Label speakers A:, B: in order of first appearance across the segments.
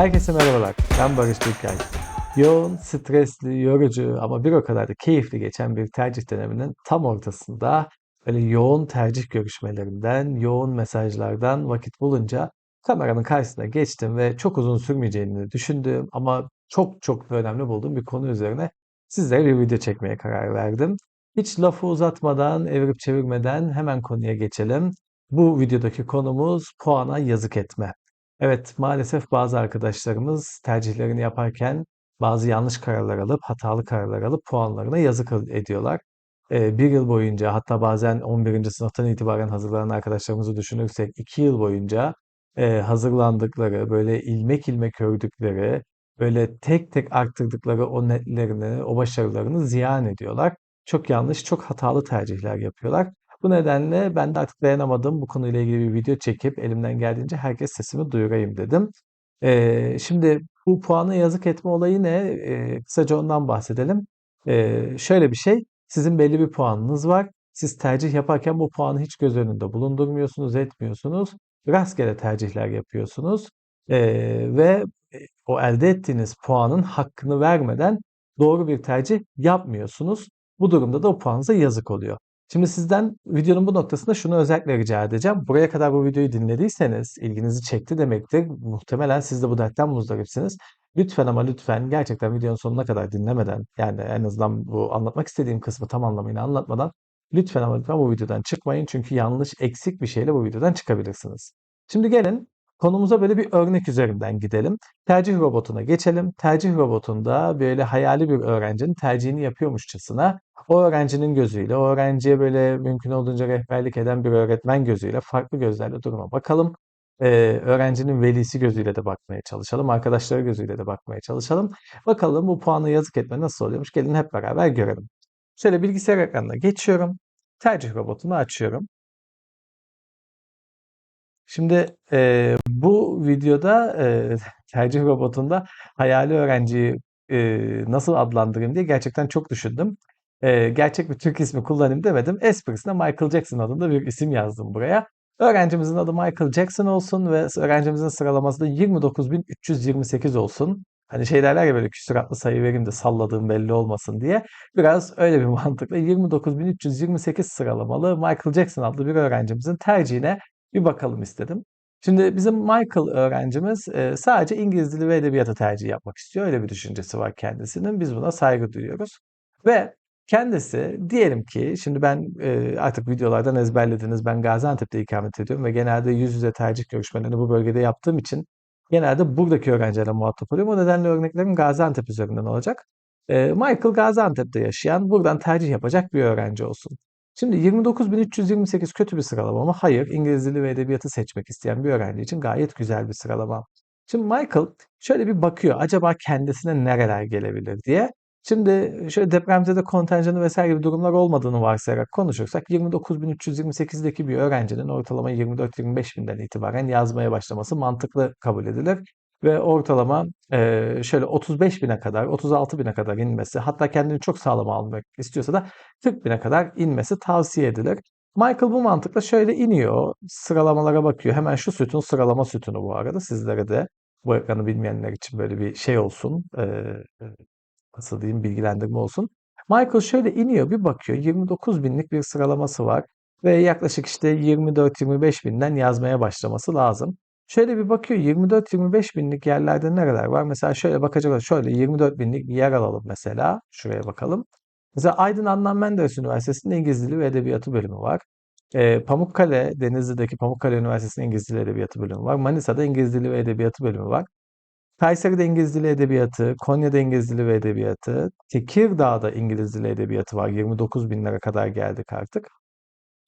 A: Herkese merhabalar. Ben Barış Türkay. Yoğun, stresli, yorucu ama bir o kadar da keyifli geçen bir tercih döneminin tam ortasında böyle yoğun tercih görüşmelerinden, yoğun mesajlardan vakit bulunca kameranın karşısına geçtim ve çok uzun sürmeyeceğini düşündüğüm ama çok çok önemli bulduğum bir konu üzerine sizlere bir video çekmeye karar verdim. Hiç lafı uzatmadan, evirip çevirmeden hemen konuya geçelim. Bu videodaki konumuz puana yazık etme. Evet, maalesef bazı arkadaşlarımız tercihlerini yaparken bazı yanlış kararlar alıp, hatalı kararlar alıp puanlarına yazık ediyorlar. Ee, bir yıl boyunca hatta bazen 11. sınıftan itibaren hazırlanan arkadaşlarımızı düşünürsek 2 yıl boyunca e, hazırlandıkları, böyle ilmek ilmek ördükleri, böyle tek tek arttırdıkları o netlerini, o başarılarını ziyan ediyorlar. Çok yanlış, çok hatalı tercihler yapıyorlar. Bu nedenle ben de artık dayanamadım. Bu konuyla ilgili bir video çekip elimden geldiğince herkes sesimi duyurayım dedim. Ee, şimdi bu puana yazık etme olayı ne? Ee, kısaca ondan bahsedelim. Ee, şöyle bir şey, sizin belli bir puanınız var. Siz tercih yaparken bu puanı hiç göz önünde bulundurmuyorsunuz, etmiyorsunuz. Rastgele tercihler yapıyorsunuz. Ee, ve o elde ettiğiniz puanın hakkını vermeden doğru bir tercih yapmıyorsunuz. Bu durumda da o puanınıza yazık oluyor. Şimdi sizden videonun bu noktasında şunu özellikle rica edeceğim. Buraya kadar bu videoyu dinlediyseniz ilginizi çekti demektir. Muhtemelen siz de bu dertten muzdaripsiniz. Lütfen ama lütfen gerçekten videonun sonuna kadar dinlemeden yani en azından bu anlatmak istediğim kısmı tam anlamıyla anlatmadan lütfen ama lütfen bu videodan çıkmayın. Çünkü yanlış eksik bir şeyle bu videodan çıkabilirsiniz. Şimdi gelin konumuza böyle bir örnek üzerinden gidelim. Tercih robotuna geçelim. Tercih robotunda böyle hayali bir öğrencinin tercihini yapıyormuşçasına o öğrencinin gözüyle, o öğrenciye böyle mümkün olduğunca rehberlik eden bir öğretmen gözüyle farklı gözlerle duruma bakalım. Ee, öğrencinin velisi gözüyle de bakmaya çalışalım. Arkadaşları gözüyle de bakmaya çalışalım. Bakalım bu puanı yazık etme nasıl oluyormuş? Gelin hep beraber görelim. Şöyle bilgisayar ekranına geçiyorum. Tercih robotunu açıyorum. Şimdi e, bu videoda e, tercih robotunda hayali öğrenciyi e, nasıl adlandırayım diye gerçekten çok düşündüm. E, gerçek bir Türk ismi kullanayım demedim. Esprisine Michael Jackson adında bir isim yazdım buraya. Öğrencimizin adı Michael Jackson olsun ve öğrencimizin sıralaması da 29.328 olsun. Hani şey derler ya böyle küsuratlı sayı vereyim de salladığım belli olmasın diye. Biraz öyle bir mantıkla 29.328 sıralamalı Michael Jackson adlı bir öğrencimizin tercihine bir bakalım istedim. Şimdi bizim Michael öğrencimiz e, sadece İngiliz dili ve edebiyatı tercih yapmak istiyor. Öyle bir düşüncesi var kendisinin. Biz buna saygı duyuyoruz. Ve kendisi diyelim ki şimdi ben e, artık videolardan ezberlediniz. Ben Gaziantep'te ikamet ediyorum ve genelde yüz yüze tercih görüşmelerini bu bölgede yaptığım için genelde buradaki öğrencilerle muhatap oluyorum. O nedenle örneklerim Gaziantep üzerinden olacak. E, Michael Gaziantep'te yaşayan, buradan tercih yapacak bir öğrenci olsun. Şimdi 29.328 kötü bir sıralama mı? Hayır. İngiliz dili ve edebiyatı seçmek isteyen bir öğrenci için gayet güzel bir sıralama. Şimdi Michael şöyle bir bakıyor. Acaba kendisine nereler gelebilir diye. Şimdi şöyle depremzede kontenjanı vesaire gibi durumlar olmadığını varsayarak konuşursak 29.328'deki bir öğrencinin ortalama 24-25 binden itibaren yazmaya başlaması mantıklı kabul edilir. Ve ortalama e, şöyle 35 bine kadar, 36 bine kadar inmesi, hatta kendini çok sağlam almak istiyorsa da 40 bine kadar inmesi tavsiye edilir. Michael bu mantıkla şöyle iniyor, sıralamalara bakıyor. Hemen şu sütun sıralama sütunu bu arada. Sizlere de bu ekranı bilmeyenler için böyle bir şey olsun, e, nasıl diyeyim bilgilendirme olsun. Michael şöyle iniyor bir bakıyor 29 binlik bir sıralaması var ve yaklaşık işte 24-25 binden yazmaya başlaması lazım. Şöyle bir bakıyor 24-25 binlik yerlerde nereler var? Mesela şöyle bakacak olursak şöyle 24 binlik bir yer alalım mesela. Şuraya bakalım. Mesela Aydın Adnan Menderes Üniversitesi'nde İngiliz Dili ve Edebiyatı bölümü var. E, Pamukkale, Denizli'deki Pamukkale Üniversitesi'nde İngiliz Dili Edebiyatı bölümü var. Manisa'da İngiliz Dili ve Edebiyatı bölümü var. Kayseri'de İngiliz Dili Edebiyatı, Konya'da İngiliz Dili ve Edebiyatı, Tekirdağ'da İngiliz Dili Edebiyatı var. 29 binlere kadar geldik artık.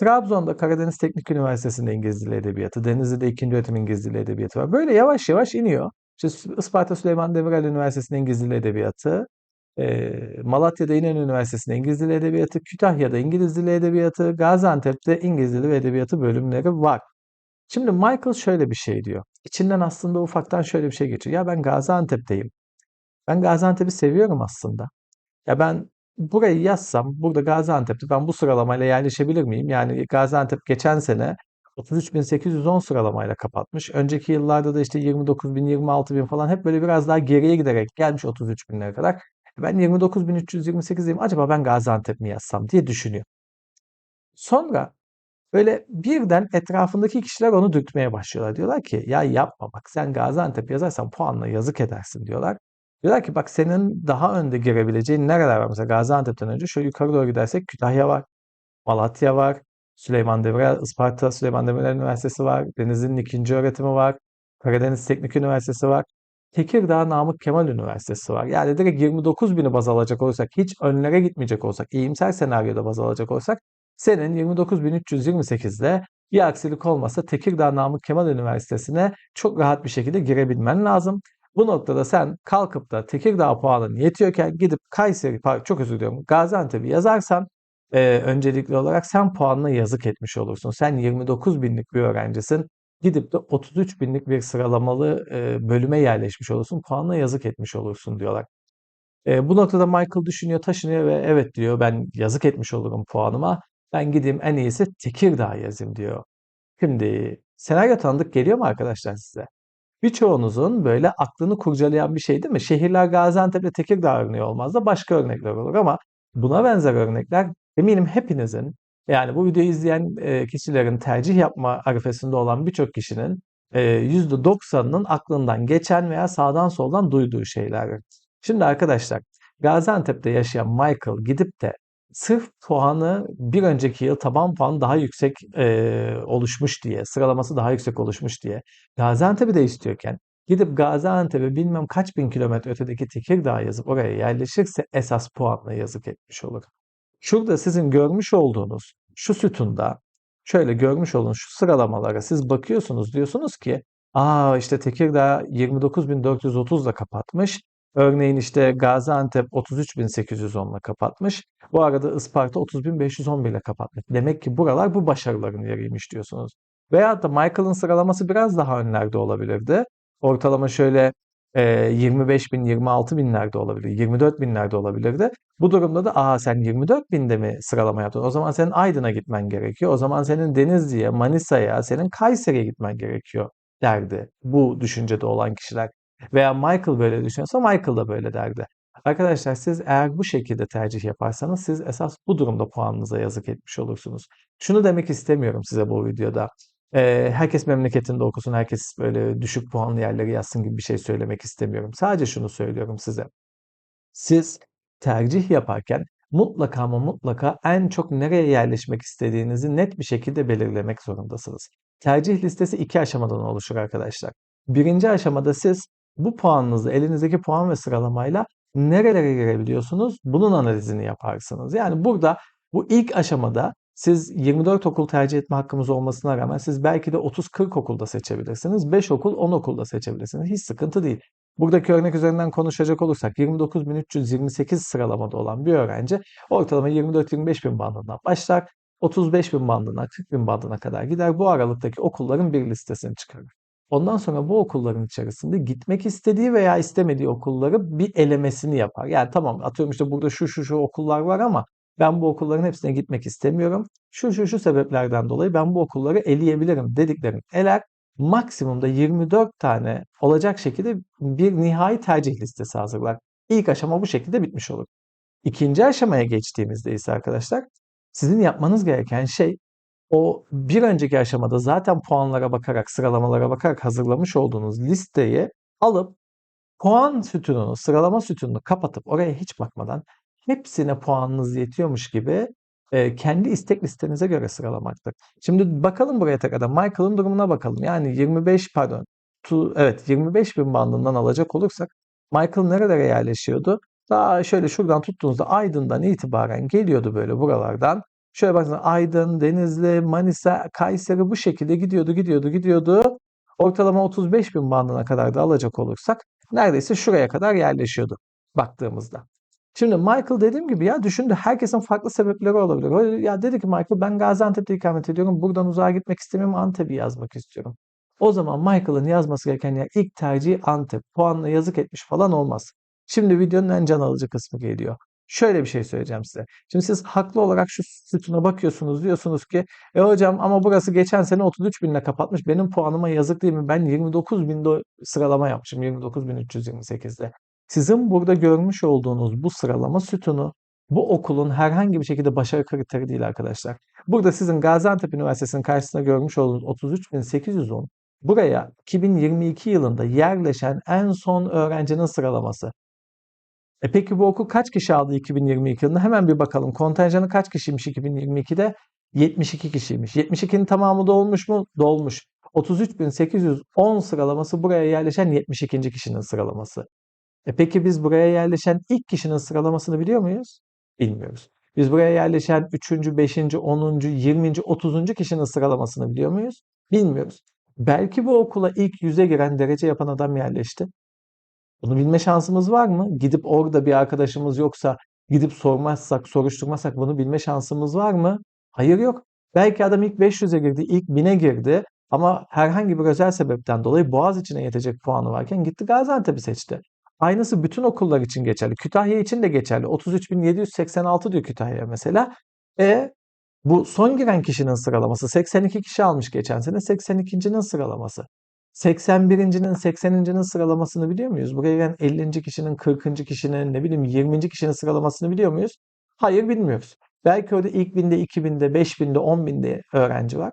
A: Trabzon'da Karadeniz Teknik Üniversitesi'nde İngiliz Dili Edebiyatı, Denizli'de 2. Öğretim İngiliz Dili Edebiyatı var. Böyle yavaş yavaş iniyor. İşte Isparta Süleyman Demirel Üniversitesi'nde İngiliz Dili Edebiyatı, Malatya'da İnönü Üniversitesi'nde İngiliz Dili Edebiyatı, Kütahya'da İngiliz Dili Edebiyatı, Gaziantep'te İngiliz Dili ve Edebiyatı bölümleri var. Şimdi Michael şöyle bir şey diyor. İçinden aslında ufaktan şöyle bir şey geçiyor. Ya ben Gaziantep'teyim. Ben Gaziantep'i seviyorum aslında. Ya ben burayı yazsam, burada Gaziantep'te ben bu sıralamayla yerleşebilir miyim? Yani Gaziantep geçen sene 33.810 sıralamayla kapatmış. Önceki yıllarda da işte 29.000, 26.000 falan hep böyle biraz daha geriye giderek gelmiş 33.000'lere kadar. Ben 29.328'deyim. Acaba ben Gaziantep mi yazsam diye düşünüyor. Sonra böyle birden etrafındaki kişiler onu dürtmeye başlıyorlar. Diyorlar ki ya yapma bak sen Gaziantep yazarsan puanla yazık edersin diyorlar. Diyorlar ki bak senin daha önde girebileceğin nereler var? Mesela Gaziantep'ten önce şöyle yukarı doğru gidersek Kütahya var, Malatya var, Süleyman Demirel, Isparta Süleyman Demirel Üniversitesi var, Denizli'nin ikinci öğretimi var, Karadeniz Teknik Üniversitesi var, Tekirdağ Namık Kemal Üniversitesi var. Yani direkt 29 bini baz alacak olursak, hiç önlere gitmeyecek olsak, iyimser senaryoda baz alacak olsak, senin 29.328'de bir aksilik olmasa Tekirdağ Namık Kemal Üniversitesi'ne çok rahat bir şekilde girebilmen lazım. Bu noktada sen kalkıp da Tekirdağ puanın yetiyorken gidip Kayseri, çok özür diliyorum, Gaziantep'i yazarsan e, öncelikli olarak sen puanla yazık etmiş olursun. Sen 29 binlik bir öğrencisin. Gidip de 33 binlik bir sıralamalı e, bölüme yerleşmiş olursun. Puanla yazık etmiş olursun diyorlar. E, bu noktada Michael düşünüyor, taşınıyor ve evet diyor ben yazık etmiş olurum puanıma. Ben gideyim en iyisi Tekirdağ yazayım diyor. Şimdi senaryo tanıdık geliyor mu arkadaşlar size? Birçoğunuzun böyle aklını kurcalayan bir şey değil mi? Şehirler Gaziantep ile Tekirdağ örneği olmaz da başka örnekler olur ama buna benzer örnekler eminim hepinizin yani bu videoyu izleyen e, kişilerin tercih yapma arifesinde olan birçok kişinin e, %90'ının aklından geçen veya sağdan soldan duyduğu şeyler. Şimdi arkadaşlar Gaziantep'te yaşayan Michael gidip de sırf puanı bir önceki yıl taban puan daha yüksek e, oluşmuş diye, sıralaması daha yüksek oluşmuş diye Gaziantep'i de istiyorken gidip Gaziantep'e bilmem kaç bin kilometre ötedeki Tekirdağ yazıp oraya yerleşirse esas puanla yazık etmiş olur. Şurada sizin görmüş olduğunuz şu sütunda şöyle görmüş olduğunuz şu sıralamalara siz bakıyorsunuz diyorsunuz ki aa işte Tekirdağ 29.430 ile kapatmış. Örneğin işte Gaziantep 33.810 ile kapatmış. Bu arada Isparta 30.511 ile kapatmış. Demek ki buralar bu başarıların yeriymiş diyorsunuz. Veya da Michael'ın sıralaması biraz daha önlerde olabilirdi. Ortalama şöyle e, 25 bin, 26 binlerde olabilir, 24 binlerde olabilirdi. Bu durumda da aa sen 24 binde mi sıralama yaptın? O zaman senin Aydın'a gitmen gerekiyor. O zaman senin Denizli'ye, Manisa'ya, senin Kayseri'ye gitmen gerekiyor derdi. Bu düşüncede olan kişiler. Veya Michael böyle düşünüyorsa Michael da böyle derdi. Arkadaşlar siz eğer bu şekilde tercih yaparsanız siz esas bu durumda puanınıza yazık etmiş olursunuz. Şunu demek istemiyorum size bu videoda. Ee, herkes memleketinde okusun, herkes böyle düşük puanlı yerleri yazsın gibi bir şey söylemek istemiyorum. Sadece şunu söylüyorum size. Siz tercih yaparken mutlaka ama mutlaka en çok nereye yerleşmek istediğinizi net bir şekilde belirlemek zorundasınız. Tercih listesi iki aşamadan oluşur arkadaşlar. Birinci aşamada siz bu puanınızı elinizdeki puan ve sıralamayla nerelere girebiliyorsunuz? Bunun analizini yaparsınız. Yani burada bu ilk aşamada siz 24 okul tercih etme hakkımız olmasına rağmen siz belki de 30-40 okulda seçebilirsiniz. 5 okul 10 okulda seçebilirsiniz. Hiç sıkıntı değil. Buradaki örnek üzerinden konuşacak olursak 29.328 sıralamada olan bir öğrenci ortalama 24-25 bin bandından başlar. 35 bin bandına 40 bin bandına kadar gider. Bu aralıktaki okulların bir listesini çıkarır. Ondan sonra bu okulların içerisinde gitmek istediği veya istemediği okulları bir elemesini yapar. Yani tamam atıyorum işte burada şu şu şu okullar var ama ben bu okulların hepsine gitmek istemiyorum. Şu şu şu sebeplerden dolayı ben bu okulları eleyebilirim dediklerim eler maksimumda 24 tane olacak şekilde bir nihai tercih listesi hazırlar. İlk aşama bu şekilde bitmiş olur. İkinci aşamaya geçtiğimizde ise arkadaşlar sizin yapmanız gereken şey o bir önceki aşamada zaten puanlara bakarak, sıralamalara bakarak hazırlamış olduğunuz listeyi alıp puan sütununu, sıralama sütununu kapatıp oraya hiç bakmadan hepsine puanınız yetiyormuş gibi e, kendi istek listenize göre sıralamaktır. Şimdi bakalım buraya tekrardan. Michael'ın durumuna bakalım. Yani 25 pardon. Tu, evet 25 bin bandından alacak olursak Michael nerelere yerleşiyordu? Daha şöyle şuradan tuttuğunuzda Aydın'dan itibaren geliyordu böyle buralardan. Şöyle bakın Aydın, Denizli, Manisa, Kayseri bu şekilde gidiyordu, gidiyordu, gidiyordu. Ortalama 35 bin bandına kadar da alacak olursak neredeyse şuraya kadar yerleşiyordu baktığımızda. Şimdi Michael dediğim gibi ya düşündü herkesin farklı sebepleri olabilir. Ya dedi ki Michael ben Gaziantep'te ikamet ediyorum. Buradan uzağa gitmek istemiyorum. Antep'i yazmak istiyorum. O zaman Michael'ın yazması gereken yer ilk tercihi Antep. Puanla yazık etmiş falan olmaz. Şimdi videonun en can alıcı kısmı geliyor. Şöyle bir şey söyleyeceğim size. Şimdi siz haklı olarak şu sütuna bakıyorsunuz diyorsunuz ki e hocam ama burası geçen sene 33 binle kapatmış. Benim puanıma yazık değil mi? Ben 29 binde sıralama yapmışım. 29.328'de. Sizin burada görmüş olduğunuz bu sıralama sütunu bu okulun herhangi bir şekilde başarı kriteri değil arkadaşlar. Burada sizin Gaziantep Üniversitesi'nin karşısında görmüş olduğunuz 33.810 buraya 2022 yılında yerleşen en son öğrencinin sıralaması. E peki bu okul kaç kişi aldı 2022 yılında? Hemen bir bakalım. Kontenjanı kaç kişiymiş 2022'de? 72 kişiymiş. 72'nin tamamı dolmuş mu? Dolmuş. 33.810 sıralaması buraya yerleşen 72. kişinin sıralaması. E peki biz buraya yerleşen ilk kişinin sıralamasını biliyor muyuz? Bilmiyoruz. Biz buraya yerleşen 3. 5. 10. 20. 30. kişinin sıralamasını biliyor muyuz? Bilmiyoruz. Belki bu okula ilk yüze giren derece yapan adam yerleşti. Bunu bilme şansımız var mı? Gidip orada bir arkadaşımız yoksa gidip sormazsak, soruşturmazsak bunu bilme şansımız var mı? Hayır yok. Belki adam ilk 500'e girdi, ilk 1000'e girdi ama herhangi bir özel sebepten dolayı Boğaz içine yetecek puanı varken gitti Gaziantep'i seçti. Aynısı bütün okullar için geçerli. Kütahya için de geçerli. 33.786 diyor Kütahya mesela. E bu son giren kişinin sıralaması 82 kişi almış geçen sene 82.'nin sıralaması. 81.'nin 80.'nin sıralamasını biliyor muyuz? Buraya gelen 50. kişinin 40. kişinin ne bileyim 20. kişinin sıralamasını biliyor muyuz? Hayır bilmiyoruz. Belki orada ilk binde, 2000'de, 5000'de, 10.000'de öğrenci var.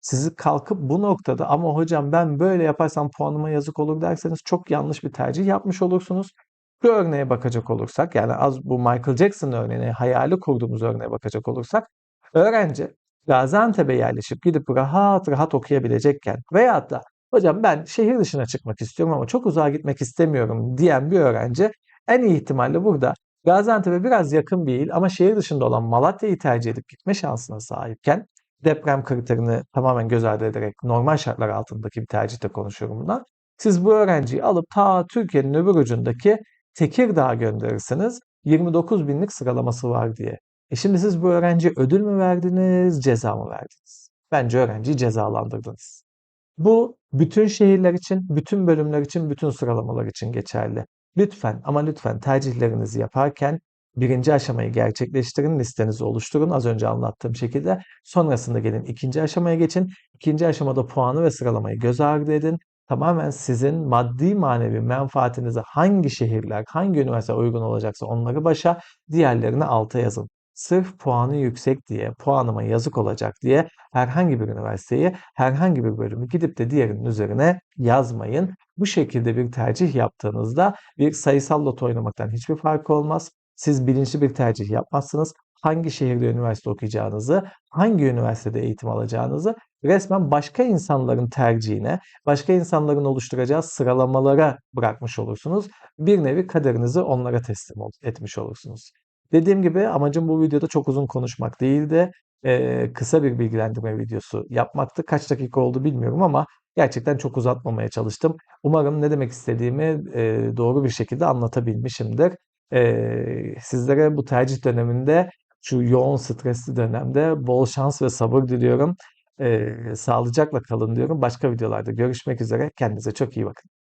A: Sizi kalkıp bu noktada ama hocam ben böyle yaparsam puanıma yazık olur derseniz çok yanlış bir tercih yapmış olursunuz. Bu örneğe bakacak olursak yani az bu Michael Jackson örneğine hayali kurduğumuz örneğe bakacak olursak öğrenci Gaziantep'e yerleşip gidip rahat rahat okuyabilecekken veyahut da hocam ben şehir dışına çıkmak istiyorum ama çok uzağa gitmek istemiyorum diyen bir öğrenci en iyi ihtimalle burada Gaziantep'e biraz yakın bir il ama şehir dışında olan Malatya'yı tercih edip gitme şansına sahipken deprem kriterini tamamen göz ardı ederek normal şartlar altındaki bir tercihte konuşuyorum bundan. Siz bu öğrenciyi alıp ta Türkiye'nin öbür ucundaki Tekirdağ'a gönderirsiniz. 29 binlik sıralaması var diye. E şimdi siz bu öğrenciye ödül mü verdiniz, ceza mı verdiniz? Bence öğrenciyi cezalandırdınız. Bu bütün şehirler için, bütün bölümler için, bütün sıralamalar için geçerli. Lütfen ama lütfen tercihlerinizi yaparken birinci aşamayı gerçekleştirin, listenizi oluşturun az önce anlattığım şekilde. Sonrasında gelin ikinci aşamaya geçin. İkinci aşamada puanı ve sıralamayı göz ardı edin. Tamamen sizin maddi manevi menfaatinize hangi şehirler, hangi üniversite uygun olacaksa onları başa, diğerlerini alta yazın. Sırf puanı yüksek diye, puanıma yazık olacak diye herhangi bir üniversiteyi, herhangi bir bölümü gidip de diğerinin üzerine yazmayın. Bu şekilde bir tercih yaptığınızda bir sayısal loto oynamaktan hiçbir farkı olmaz. Siz bilinçli bir tercih yapmazsınız. Hangi şehirde üniversite okuyacağınızı, hangi üniversitede eğitim alacağınızı resmen başka insanların tercihine, başka insanların oluşturacağı sıralamalara bırakmış olursunuz. Bir nevi kaderinizi onlara teslim etmiş olursunuz. Dediğim gibi amacım bu videoda çok uzun konuşmak değildi. Ee, kısa bir bilgilendirme videosu yapmaktı. Kaç dakika oldu bilmiyorum ama gerçekten çok uzatmamaya çalıştım. Umarım ne demek istediğimi doğru bir şekilde anlatabilmişimdir. Sizlere bu tercih döneminde şu yoğun stresli dönemde bol şans ve sabır diliyorum. Sağlıcakla kalın diyorum. Başka videolarda görüşmek üzere. Kendinize çok iyi bakın.